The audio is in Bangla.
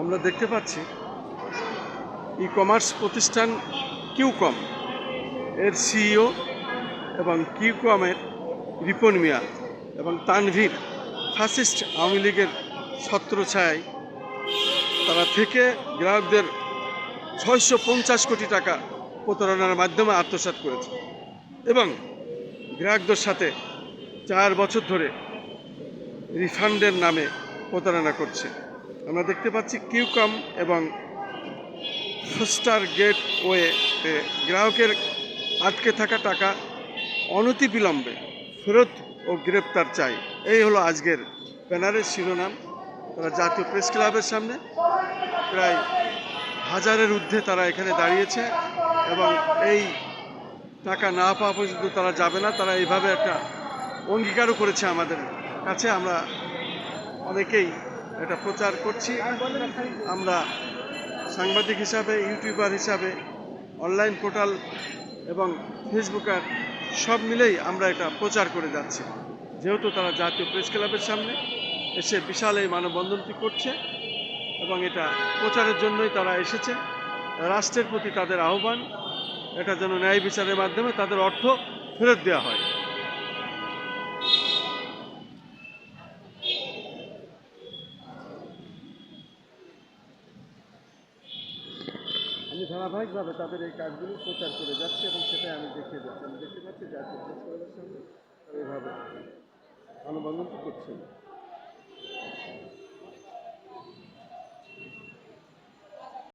আমরা দেখতে পাচ্ছি ই কমার্স প্রতিষ্ঠান কিউকম এর সিইও এবং কিউকমের রিপন মিয়া এবং তানভীর ফাসিস্ট আওয়ামী লীগের ছত্রছায়ায় তারা থেকে গ্রাহকদের ছয়শো পঞ্চাশ কোটি টাকা প্রতারণার মাধ্যমে আত্মসাৎ করেছে এবং গ্রাহকদের সাথে চার বছর ধরে রিফান্ডের নামে প্রতারণা করছে। আমরা দেখতে পাচ্ছি কিউকম এবং ফোস্টার গেট ওয়ে গ্রাহকের আটকে থাকা টাকা অনতিবিলম্বে ফেরত ও গ্রেপ্তার চাই। এই হলো আজকের ব্যানারের শিরোনাম। তারা জাতীয় প্রেস ক্লাবের সামনে প্রায় হাজারের ঊর্ধ্বে তারা এখানে দাঁড়িয়েছে এবং এই টাকা না পাওয়া পর্যন্ত তারা যাবে না। তারা এইভাবে একটা অঙ্গীকারও করেছে আমাদের কাছে। আমরা অনেকেই এটা প্রচার করছি। আমরা সাংবাদিক হিসাবে, ইউটিউবার হিসাবে, অনলাইন পোর্টাল এবং ফেসবুকার সব মিলেই আমরা এটা প্রচার করে যাচ্ছি। যেহেতু তারা জাতীয় প্রেস ক্লাবের সামনে, এসে বিশাল এই মানববন্ধনটি করছে এবং এটা প্রচারের জন্যই তারা এসেছে। রাষ্ট্রের প্রতি তাদের আহ্বান, এটা যেন ন্যায় বিচারের মাধ্যমে তাদের অর্থ ফেরত দেওয়া হয়। আমি ধারাবাহিকভাবে তাদের এই কাজগুলো প্রচার করে যাচ্ছে এবং সেটাই আমি দেখে যাচ্ছি আমি দেখতে পাচ্ছি যা করে যাচ্ছে এভাবে তারা করছে করছেন